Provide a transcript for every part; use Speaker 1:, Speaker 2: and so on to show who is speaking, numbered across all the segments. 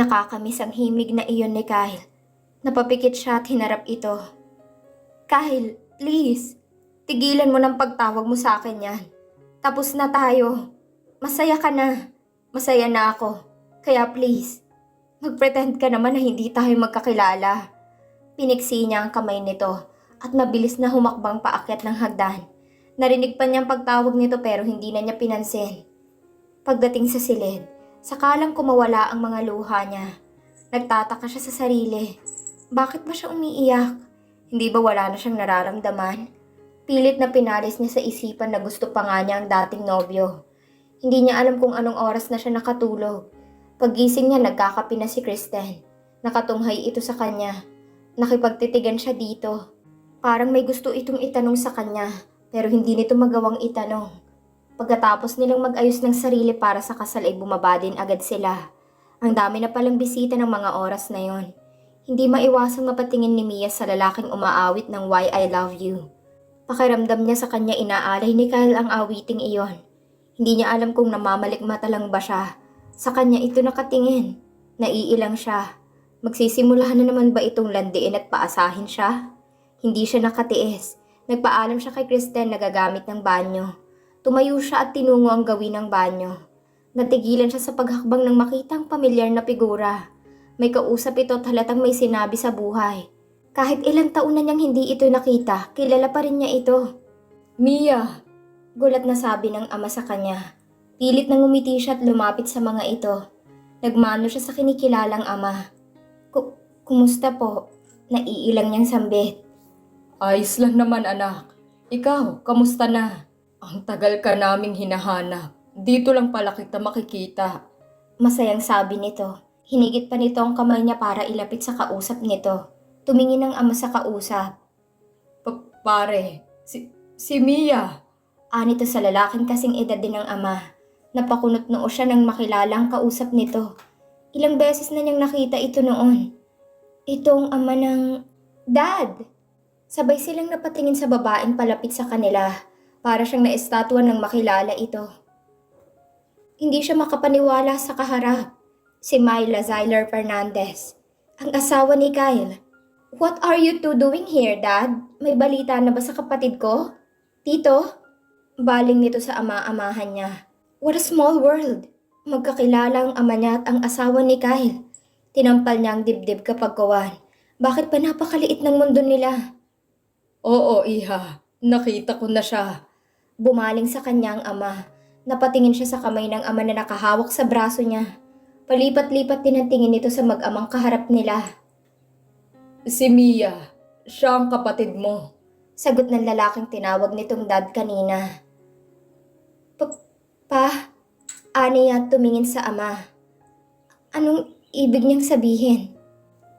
Speaker 1: Nakakamiss ang himig na iyon ni Kyle. Napapikit siya at hinarap ito. Kyle, please. Tigilan mo ng pagtawag mo sa akin yan. Tapos na tayo. Masaya ka na. Masaya na ako. Kaya please, magpretend ka naman na hindi tayo magkakilala. Piniksi niya ang kamay nito at mabilis na humakbang paakyat ng hagdan. Narinig pa niyang pagtawag nito pero hindi na niya pinansin. Pagdating sa silid, sakalang kumawala ang mga luha niya. Nagtataka siya sa sarili. Bakit ba siya umiiyak? Hindi ba wala na siyang nararamdaman? Pilit na pinalis niya sa isipan na gusto pa nga niya ang dating nobyo. Hindi niya alam kung anong oras na siya nakatulog. Paggising niya, nagkakapi na si Kristen. Nakatunghay ito sa kanya. Nakipagtitigan siya dito. Parang may gusto itong itanong sa kanya, pero hindi nito magawang itanong. Pagkatapos nilang mag-ayos ng sarili para sa kasal ay bumaba din agad sila. Ang dami na palang bisita ng mga oras na yon. Hindi maiwasang mapatingin ni Mia sa lalaking umaawit ng Why I Love You. Pakiramdam niya sa kanya inaalay ni Kyle ang awiting iyon. Hindi niya alam kung namamalikmata lang ba siya. Sa kanya ito nakatingin. Naiilang siya. Magsisimula na naman ba itong landiin at paasahin siya? Hindi siya nakatiis. Nagpaalam siya kay Kristen na gagamit ng banyo. Tumayo siya at tinungo ang gawin ng banyo. Natigilan siya sa paghakbang ng makitang pamilyar na figura. May kausap ito at halatang may sinabi sa buhay. Kahit ilang taon na niyang hindi ito nakita, kilala pa rin niya ito. Mia! Gulat na sabi ng ama sa kanya. Pilit nang umiti siya at lumapit sa mga ito. Nagmano siya sa kinikilalang ama. Ku- kumusta po? Naiilang niyang sambit.
Speaker 2: Ayos lang naman anak. Ikaw, kamusta na? Ang tagal ka naming hinahanap. Dito lang pala kita makikita.
Speaker 1: Masayang sabi nito. Hinigit pa nito ang kamay niya para ilapit sa kausap nito. Tumingin ang ama sa kausap.
Speaker 2: Pa- pare, si, si Mia.
Speaker 1: Anito sa lalaking kasing edad din ng ama. Napakunot noo siya nang makilala ang kausap nito. Ilang beses na niyang nakita ito noon. Itong ama ng... Dad! Sabay silang napatingin sa babaeng palapit sa kanila. Para siyang naestatwa ng makilala ito. Hindi siya makapaniwala sa kaharap. Si Myla Zyler Fernandez. Ang asawa ni Kyle. What are you two doing here, Dad? May balita na ba sa kapatid ko? Tito? Baling nito sa ama-amahan niya. What a small world. Magkakilala ang ama niya at ang asawa ni Kyle. Tinampal niya ang dibdib kapag kawan. Bakit ba napakaliit ng mundo nila?
Speaker 2: Oo, iha. Nakita ko na siya.
Speaker 1: Bumaling sa kanya ang ama. Napatingin siya sa kamay ng ama na nakahawak sa braso niya. Palipat-lipat din ang tingin nito sa mag-amang kaharap nila.
Speaker 2: Si Mia. Siya ang kapatid mo.
Speaker 1: Sagot ng lalaking tinawag nitong dad kanina. Pa, pa, aniya tumingin sa ama. Anong ibig niyang sabihin?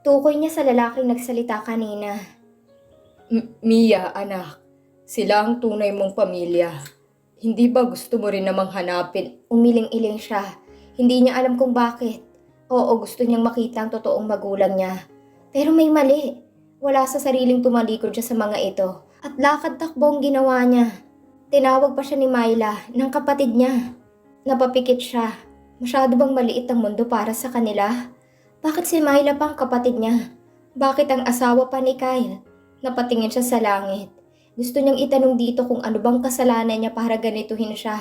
Speaker 1: Tukoy niya sa lalaking nagsalita kanina.
Speaker 2: M- Mia, anak. Sila ang tunay mong pamilya. Hindi ba gusto mo rin namang hanapin?
Speaker 1: Umiling-iling siya. Hindi niya alam kung bakit. Oo, gusto niyang makita ang totoong magulang niya. Pero may mali. Wala sa sariling tumalikod siya sa mga ito. At lakad takbo ang ginawa niya. Tinawag pa siya ni Myla ng kapatid niya. Napapikit siya. Masyado bang maliit ang mundo para sa kanila? Bakit si Myla pa ang kapatid niya? Bakit ang asawa pa ni Kyle? Napatingin siya sa langit. Gusto niyang itanong dito kung ano bang kasalanan niya para ganituhin siya.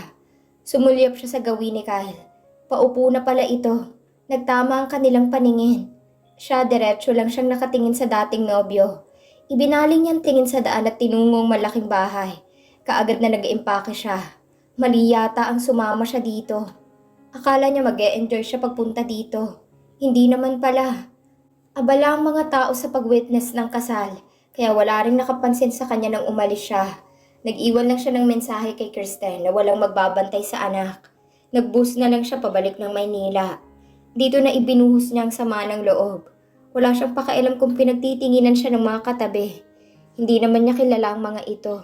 Speaker 1: Sumulyap siya sa gawin ni Kyle. Paupo na pala ito. Nagtama ang kanilang paningin. Siya diretso lang siyang nakatingin sa dating nobyo. Ibinaling niyang tingin sa daan at tinungong malaking bahay. Kaagad na nag-iimpake siya. Mali yata ang sumama siya dito. Akala niya mag enjoy siya pagpunta dito. Hindi naman pala. Abala ang mga tao sa pag-witness ng kasal, kaya wala rin nakapansin sa kanya nang umalis siya. Nag-iwan lang siya ng mensahe kay Kristen na walang magbabantay sa anak. Nag-bus na lang siya pabalik ng Maynila. Dito na ibinuhos niya ang sama ng loob. Wala siyang pakialam kung pinagtitinginan siya ng mga katabi. Hindi naman niya kilala ang mga ito.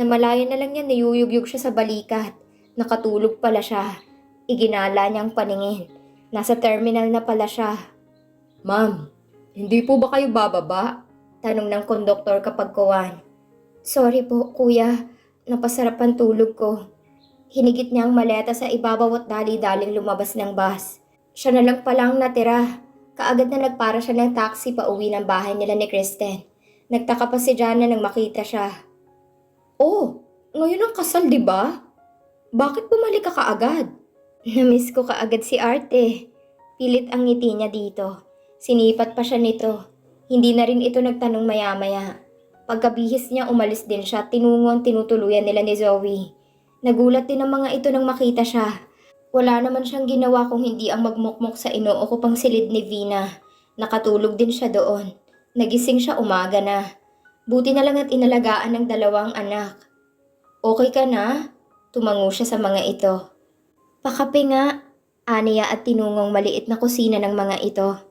Speaker 1: Namalaya na lang niya nayuyugyug siya sa balikat. Nakatulog pala siya. Iginala niya ang paningin. Nasa terminal na pala siya.
Speaker 2: Ma'am, hindi po ba kayo bababa?
Speaker 1: Tanong ng konduktor kapag kuwan. Sorry po, kuya. Napasarap ang tulog ko. Hinigit niya ang maleta sa ibabaw at dali-daling lumabas ng bus. Siya na lang pala ang natira. Kaagad na nagpara siya ng taxi pa uwi ng bahay nila ni Kristen. Nagtaka pa si Jana nang makita siya. Oh, ngayon ang kasal, di ba? Bakit bumalik ka kaagad? Namiss ko kaagad si Arte. Pilit ang ngiti niya dito. Sinipat pa siya nito. Hindi na rin ito nagtanong maya-maya. Pagkabihis niya, umalis din siya tinungo ang tinutuluyan nila ni Zoe. Nagulat din ang mga ito nang makita siya. Wala naman siyang ginawa kung hindi ang magmukmok sa inuukupang silid ni Vina. Nakatulog din siya doon. Nagising siya umaga na. Buti na lang at inalagaan ng dalawang anak. Okay ka na? Tumango siya sa mga ito. Pakape nga, aniya at tinungong maliit na kusina ng mga ito.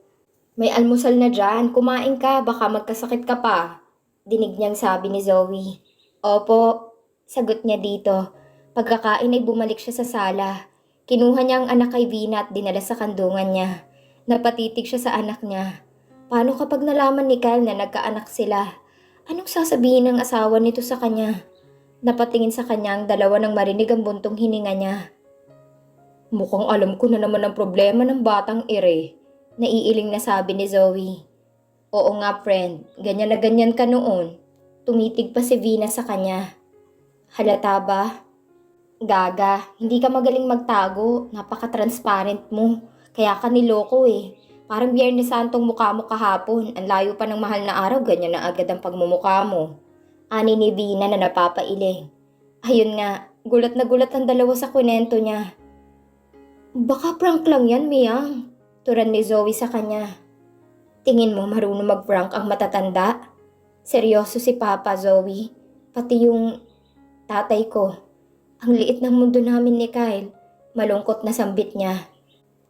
Speaker 1: May almusal na dyan, kumain ka, baka magkasakit ka pa. Dinig niyang sabi ni Zoe. Opo, sagot niya dito. Pagkakain ay bumalik siya sa sala. Kinuha niya ang anak kay Vina at dinala sa kandungan niya. Napatitig siya sa anak niya. Paano kapag nalaman ni Kyle na nagkaanak sila? Anong sasabihin ng asawa nito sa kanya? Napatingin sa kanya ang dalawa ng marinig ang buntong hininga niya. Mukhang alam ko na naman ang problema ng batang ere. Naiiling na sabi ni Zoe. Oo nga friend, ganyan na ganyan ka noon. Tumitig pa si Vina sa kanya. Halata ba? Gaga, hindi ka magaling magtago. Napaka-transparent mo. Kaya ka niloko eh. Parang Biyernes Santong mukha mo kahapon. Ang layo pa ng mahal na araw, ganyan na agad ang pagmumukha mo. Ani ni Vina na napapailing. Ayun nga, gulat na gulat ang dalawa sa kwento niya. Baka prank lang yan, Miyang. Turan ni Zoe sa kanya. Tingin mo marunong mag-prank ang matatanda? Seryoso si Papa, Zoe. Pati yung tatay ko. Ang liit ng mundo namin ni Kyle. Malungkot na sambit niya.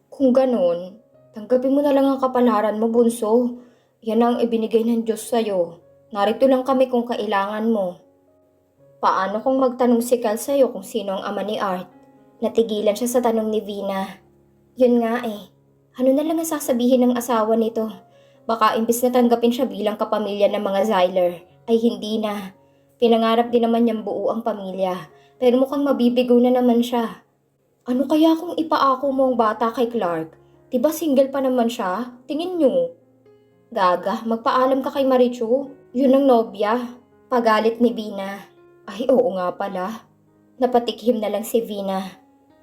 Speaker 1: Kung ganun, tanggapin mo na lang ang kapalaran mo, bunso. Yan ang ibinigay ng Diyos sa'yo. Narito lang kami kung kailangan mo. Paano kung magtanong si Kyle sa'yo kung sino ang ama ni Art? Natigilan siya sa tanong ni Vina. Yun nga eh. Ano na lang ang sasabihin ng asawa nito? Baka imbis na tanggapin siya bilang kapamilya ng mga Zyler, ay hindi na. Pinangarap din naman niyang buo ang pamilya, pero mukhang mabibigo na naman siya. Ano kaya kung ipaako mo ang bata kay Clark? Diba single pa naman siya? Tingin niyo. Gaga, magpaalam ka kay Marichu. Yun ang nobya. Pagalit ni Vina. Ay, oo nga pala. Napatikhim na lang si Vina.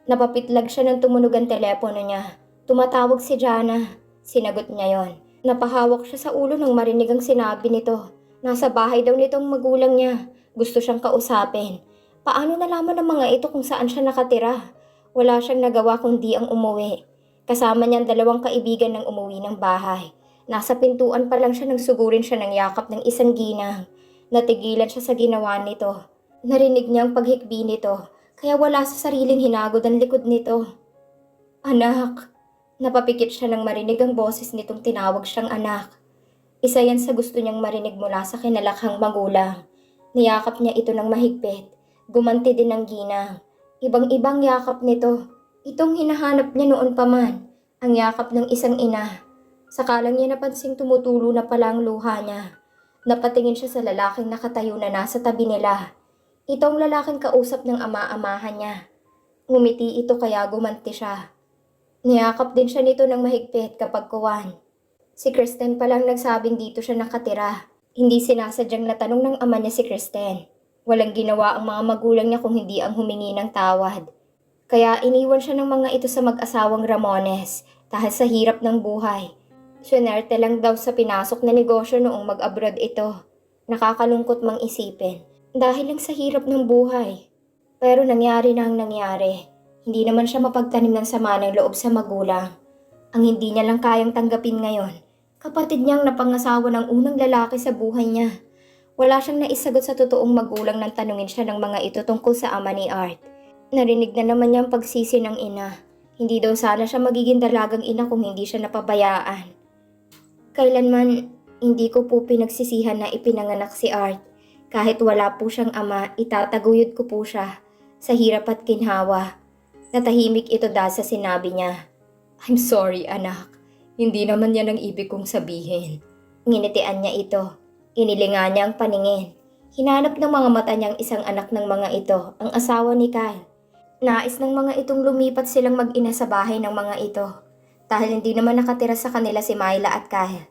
Speaker 1: Napapitlag siya nang tumunog ang telepono niya. Tumatawag si Jana. Sinagot niya yon. Napahawak siya sa ulo nang marinig ang sinabi nito. Nasa bahay daw nitong magulang niya. Gusto siyang kausapin. Paano nalaman ng mga ito kung saan siya nakatira? Wala siyang nagawa kundi ang umuwi. Kasama niya ang dalawang kaibigan ng umuwi ng bahay. Nasa pintuan pa lang siya nang sugurin siya ng yakap ng isang ginang. Natigilan siya sa ginawa nito. Narinig niya ang paghikbi nito, kaya wala sa sariling hinagod ang likod nito. Anak! Napapikit siya nang marinig ang boses nitong tinawag siyang anak. Isa yan sa gusto niyang marinig mula sa kinalakhang magulang. Niyakap niya ito ng mahigpit. Gumanti din ng ginang. Ibang-ibang yakap nito. Itong hinahanap niya noon pa man. Ang yakap ng isang ina. Sakalang niya napansing tumutulo na pala ang luha niya. Napatingin siya sa lalaking nakatayo na nasa tabi nila. Itong lalaking kausap ng ama-amahan niya. Ngumiti ito kaya gumanti siya. Niyakap din siya nito ng mahigpit kapag kuwan. Si Kristen palang nagsabing dito siya nakatira. Hindi sinasadyang natanong ng ama niya si Kristen. Walang ginawa ang mga magulang niya kung hindi ang humingi ng tawad. Kaya iniwan siya ng mga ito sa mag-asawang Ramones dahil sa hirap ng buhay. Swinerte lang daw sa pinasok na negosyo noong mag-abroad ito. Nakakalungkot mang isipin dahil lang sa hirap ng buhay. Pero nangyari na ang nangyari. Hindi naman siya mapagtanim ng sama ng loob sa magulang. Ang hindi niya lang kayang tanggapin ngayon, kapatid niyang napangasawa ng unang lalaki sa buhay niya. Wala siyang naisagot sa totoong magulang nang tanungin siya ng mga ito tungkol sa ama ni Art. Narinig na naman niya ang pagsisi ng ina. Hindi daw sana siya magiging dalagang ina kung hindi siya napabayaan. Kailanman, hindi ko po pinagsisihan na ipinanganak si Art. Kahit wala po siyang ama, itataguyod ko po siya sa hirap at kinhawa. Natahimik ito dahil sa sinabi niya.
Speaker 2: I'm sorry, anak. Hindi naman yan ang ibig kong sabihin.
Speaker 1: Nginitian niya ito. Inilinga niya ang paningin. Hinanap ng mga mata niyang isang anak ng mga ito, ang asawa ni Kyle. Nais ng mga itong lumipat silang mag-ina sa bahay ng mga ito. dahil hindi naman nakatira sa kanila si Myla at Kyle.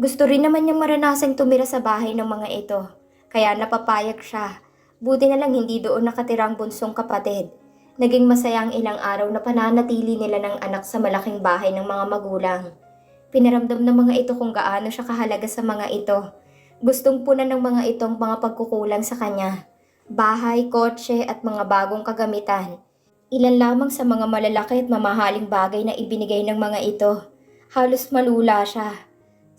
Speaker 1: Gusto rin naman niyang maranasang tumira sa bahay ng mga ito, kaya napapayag siya. Buti na lang hindi doon nakatira ang bunsong kapatid. Naging masaya ang ilang araw na pananatili nila ng anak sa malaking bahay ng mga magulang. Pinaramdam ng mga ito kung gaano siya kahalaga sa mga ito. Gustong punan ng mga itong mga pagkukulang sa kanya. Bahay, kotse at mga bagong kagamitan. Ilan lamang sa mga malalaki at mamahaling bagay na ibinigay ng mga ito. Halos malula siya.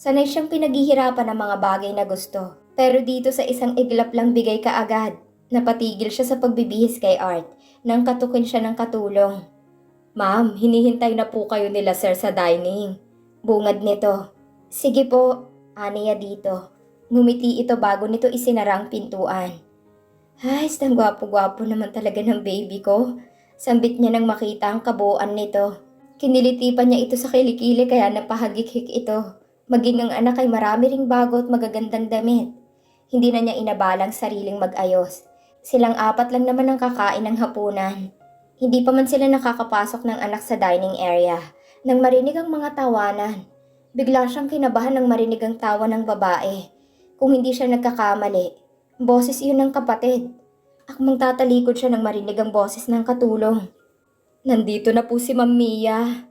Speaker 1: Sanay siyang pinaghihirapan ng mga bagay na gusto. Pero dito sa isang iglap lang bigay kaagad. Napatigil siya sa pagbibihis kay Art nang katukin siya ng katulong. Ma'am, hinihintay na po kayo nila sir sa dining. Bungad nito. Sige po, aniya dito. Ngumiti ito bago nito isinara ang pintuan. Ay, ang gwapo-gwapo naman talaga ng baby ko. Sambit niya nang makita ang kabuuan nito. Kiniliti pa niya ito sa kilikili kaya napahagik-hik ito. Maging ang anak ay marami ring bago at magagandang damit. Hindi na niya inabalang sariling mag-ayos. Silang apat lang naman ang kakain ng hapunan. Hindi pa man sila nakakapasok ng anak sa dining area nang marinig ang mga tawanan. Bigla siyang kinabahan ng marinig ang tawa ng babae. Kung hindi siya nagkakamali, boses iyon ng kapatid. Akmang tatalikod siya nang marinig ang boses ng katulong. Nandito na po si Ma'am Mia.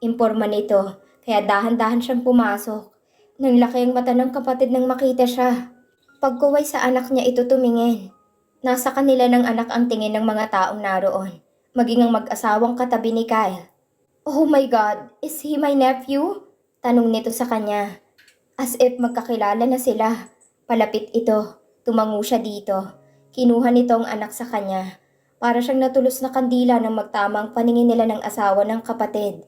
Speaker 1: Imporma nito, kaya dahan-dahan siyang pumasok. Nang laki ang mata ng kapatid nang makita siya. Pagkuway sa anak niya ito tumingin. Nasa kanila ng anak ang tingin ng mga taong naroon, maging ang mag-asawang katabi ni Kyle. Oh my God, is he my nephew? Tanong nito sa kanya. As if magkakilala na sila. Palapit ito, tumango siya dito. Kinuha nito ang anak sa kanya. Para siyang natulos na kandila nang magtama ang paningin nila ng asawa ng kapatid.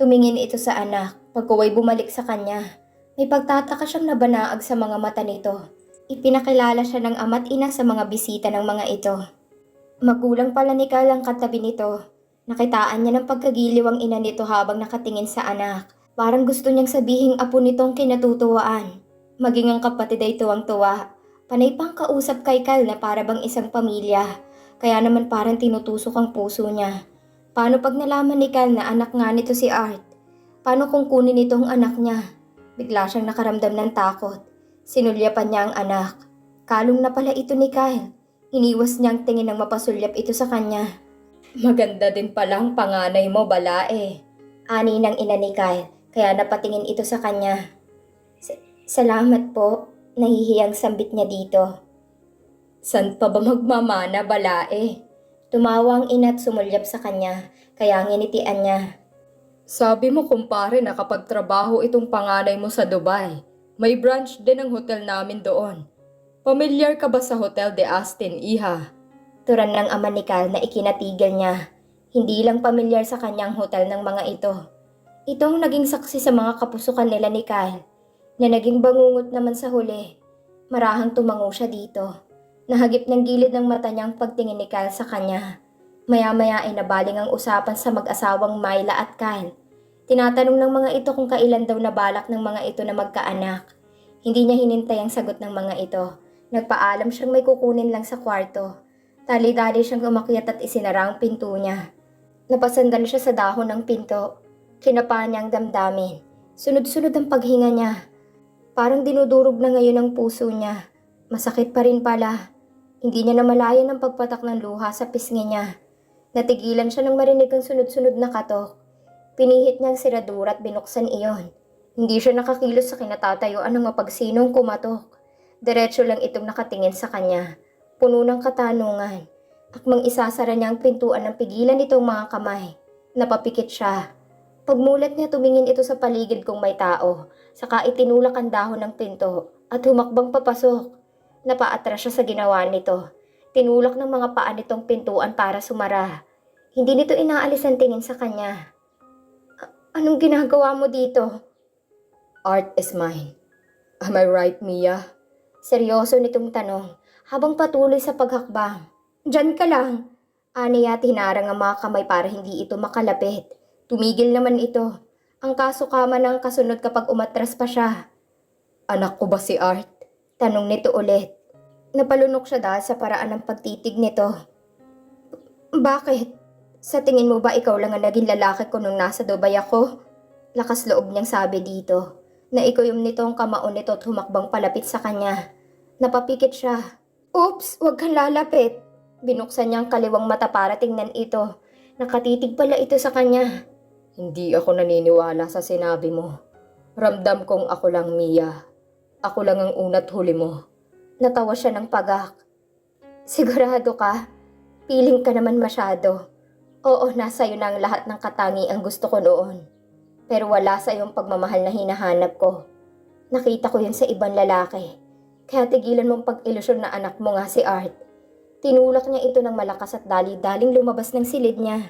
Speaker 1: Tumingin ito sa anak, pagkuway bumalik sa kanya. May pagtataka siyang nabanaag sa mga mata nito. Ipinakilala siya ng ama't ina sa mga bisita ng mga ito. Magulang pala ni Kyle ang katabi nito. Nakitaan niya ng pagkagiliw ang ina nito habang nakatingin sa anak. Parang gusto niyang sabihing apo nitong kinatutuwaan. Maging ang kapatid ay tuwang-tuwa. Panay pang kausap kay Kyle na para bang isang pamilya. Kaya naman parang tinutusok ang puso niya. Paano pag nalaman ni Kyle na anak nga nito si Art? Paano kung kunin ito ang anak niya? Bigla siyang nakaramdam ng takot. Sinulyapan niya ang anak. Kalong na pala ito ni Kyle. Iniwas niyang tingin ng mapasulyap ito sa kanya.
Speaker 2: Maganda din pala ang panganay mo, balae.
Speaker 1: Ani ng ina ni Kyle, kaya napatingin ito sa kanya. "S- Salamat po, nahihiyang sambit niya dito.
Speaker 2: San pa ba magmamana, balae?
Speaker 1: Tumawa ang ina at sumulyap sa kanya, kaya nginitian niya.
Speaker 2: Sabi mo kumpare na kapag trabaho itong panganay mo sa Dubai, may branch din ang hotel namin doon. Pamilyar ka ba sa Hotel de Astin, Iha?
Speaker 1: Turan ng ama ni Kyle na ikinatigil niya. Hindi lang pamilyar sa kanyang hotel ng mga ito. Itong naging saksi sa mga kapusukan nila ni Kyle, na naging bangungot naman sa huli. Marahang tumango siya dito. Nahagip ng gilid ng mata niya ang pagtingin ni Kyle sa kanya. Maya-maya ay nabaling ang usapan sa mag-asawang Myla at Kyle. Tinatanong ng mga ito kung kailan daw nabalak ng mga ito na magkaanak. Hindi niya hinintay ang sagot ng mga ito. Nagpaalam siyang may kukunin lang sa kwarto. Tali-dali siyang umakyat at isinara ang pinto niya. Napasandal siya sa dahon ng pinto. Kinapa niya ang damdamin. Sunod-sunod ang paghinga niya. Parang dinudurog na ngayon ang puso niya. Masakit pa rin pala. Hindi niya namalayan ang pagpatak ng luha sa pisngi niya. Natigilan siya nang marinig ang sunod-sunod na katok. Pinihit niya ang siradura at binuksan iyon. Hindi siya nakakilos sa kinatatayuan ng mapagsinong kumatok. Diretso lang itong nakatingin sa kanya. Puno ng katanungan. Akmang isasara niya ang pintuan ng pigilan nitong mga kamay. Napapikit siya. Pagmulat niya tumingin ito sa paligid kung may tao. Saka itinulak ang dahon ng pinto at humakbang papasok. Napaatras siya sa ginawa nito. Tinulak ng mga paa nitong pintuan para sumara. Hindi nito inaalis ang tingin sa kanya. "A- Anong ginagawa mo dito?
Speaker 2: Art is mine. Am I right, Mia?
Speaker 1: Seryoso nitong tanong habang patuloy sa paghakbang. Diyan ka lang. Aniya tinarang ang mga kamay para hindi ito makalapit. Tumigil naman ito. Ang kaso kama ng kasunod kapag umatras pa siya.
Speaker 2: Anak ko ba si Art?
Speaker 1: Tanong nito ulit. Napalunok siya dahil sa paraan ng pagtitig nito. Bakit? Sa tingin mo ba ikaw lang ang naging lalaki ko nung nasa Dubai ako? Lakas loob niyang sabi dito na ikuyom nitong kamaon nito at humakbang palapit sa kanya. Napapikit siya. Oops, huwag kang lalapit. Binuksan niya ang kaliwang mata para tingnan ito. Nakatitig pala ito sa kanya.
Speaker 2: Hindi ako naniniwala sa sinabi mo. Ramdam kong ako lang, Mia. Ako lang ang una't huli mo.
Speaker 1: Natawa siya ng pagak. Sigurado ka? Piling ka naman masyado. Oo, nasa iyo na lahat ng katangi ang gusto ko noon. Pero wala sa iyong pagmamahal na hinahanap ko. Nakita ko yun sa ibang lalaki. Kaya tigilan mong pag-ilusyon na anak mo nga si Art. Tinulak niya ito ng malakas at dali-daling lumabas ng silid niya.